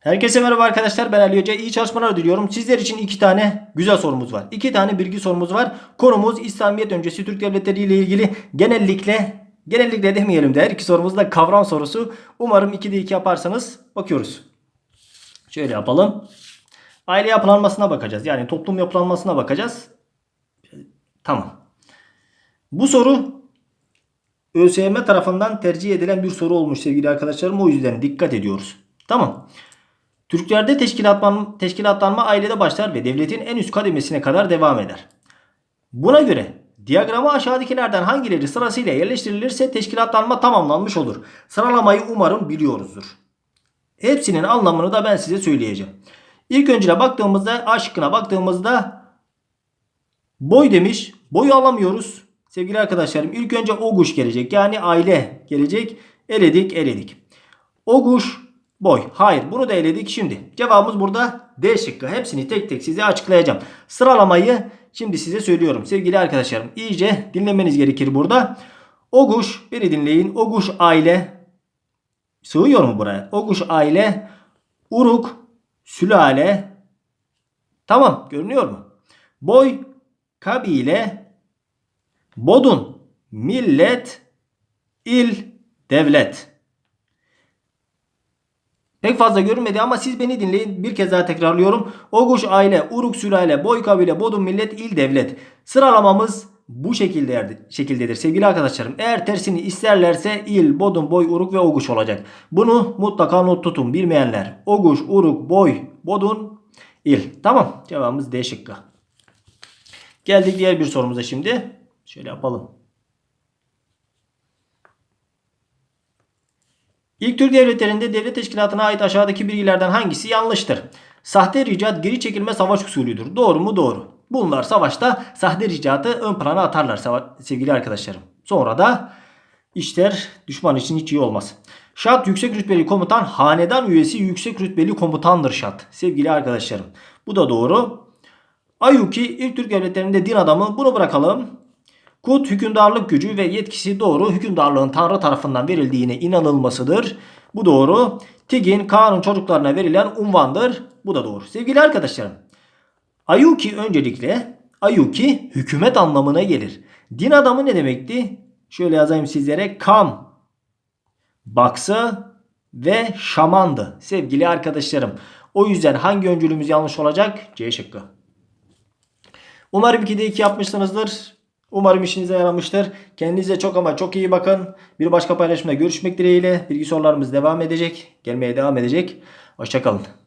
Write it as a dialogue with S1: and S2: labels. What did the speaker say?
S1: Herkese merhaba arkadaşlar ben Ali Hoca. İyi çalışmalar diliyorum. Sizler için iki tane güzel sorumuz var. İki tane bilgi sorumuz var. Konumuz İslamiyet öncesi Türk devletleri ile ilgili genellikle genellikle demeyelim de her iki sorumuz da kavram sorusu. Umarım 2'de 2 yaparsanız bakıyoruz. Şöyle yapalım. Aile yapılanmasına bakacağız. Yani toplum yapılanmasına bakacağız. Tamam. Bu soru ÖSYM tarafından tercih edilen bir soru olmuş sevgili arkadaşlarım. O yüzden dikkat ediyoruz. Tamam. Türklerde teşkilatlanma, teşkilatlanma ailede başlar ve devletin en üst kademesine kadar devam eder. Buna göre diyagrama aşağıdakilerden hangileri sırasıyla yerleştirilirse teşkilatlanma tamamlanmış olur. Sıralamayı umarım biliyoruzdur. Hepsinin anlamını da ben size söyleyeceğim. İlk öncüne baktığımızda A şıkkına baktığımızda boy demiş. Boyu alamıyoruz. Sevgili arkadaşlarım ilk önce oguş gelecek. Yani aile gelecek. Eledik eledik. Oguş boy. Hayır bunu da eledik şimdi. Cevabımız burada D şıkkı. Hepsini tek tek size açıklayacağım. Sıralamayı şimdi size söylüyorum. Sevgili arkadaşlarım iyice dinlemeniz gerekir burada. Oguş beni dinleyin. Oguş aile sığıyor mu buraya? Oguş aile uruk sülale tamam görünüyor mu? Boy kabile bodun millet il devlet. Pek fazla görünmedi ama siz beni dinleyin. Bir kez daha tekrarlıyorum. Oguş aile, Uruk sülale, Boy kabile, Bodum millet, il devlet. Sıralamamız bu şekilde şekildedir sevgili arkadaşlarım. Eğer tersini isterlerse il, Bodum, Boy, Uruk ve Oguş olacak. Bunu mutlaka not tutun bilmeyenler. Oguş, Uruk, Boy, Bodun, il. Tamam cevabımız D şıkkı. Geldik diğer bir sorumuza şimdi. Şöyle yapalım. İlk Türk devletlerinde devlet teşkilatına ait aşağıdaki bilgilerden hangisi yanlıştır? Sahte ricat geri çekilme savaş usulüdür. Doğru mu? Doğru. Bunlar savaşta sahte ricatı ön plana atarlar sevgili arkadaşlarım. Sonra da işler düşman için hiç iyi olmaz. Şat yüksek rütbeli komutan hanedan üyesi yüksek rütbeli komutandır şat. Sevgili arkadaşlarım. Bu da doğru. Ayuki ilk Türk devletlerinde din adamı bunu bırakalım. Kut hükümdarlık gücü ve yetkisi doğru. Hükümdarlığın Tanrı tarafından verildiğine inanılmasıdır. Bu doğru. Tigin Kaan'ın çocuklarına verilen unvandır. Bu da doğru. Sevgili arkadaşlarım. Ayuki öncelikle Ayuki hükümet anlamına gelir. Din adamı ne demekti? Şöyle yazayım sizlere. Kam, baksı ve şamandı. Sevgili arkadaşlarım. O yüzden hangi öncülümüz yanlış olacak? C şıkkı. Umarım 2'de 2 yapmışsınızdır. Umarım işinize yaramıştır. Kendinize çok ama çok iyi bakın. Bir başka paylaşımda görüşmek dileğiyle. Bilgi sorularımız devam edecek. Gelmeye devam edecek. Hoşçakalın.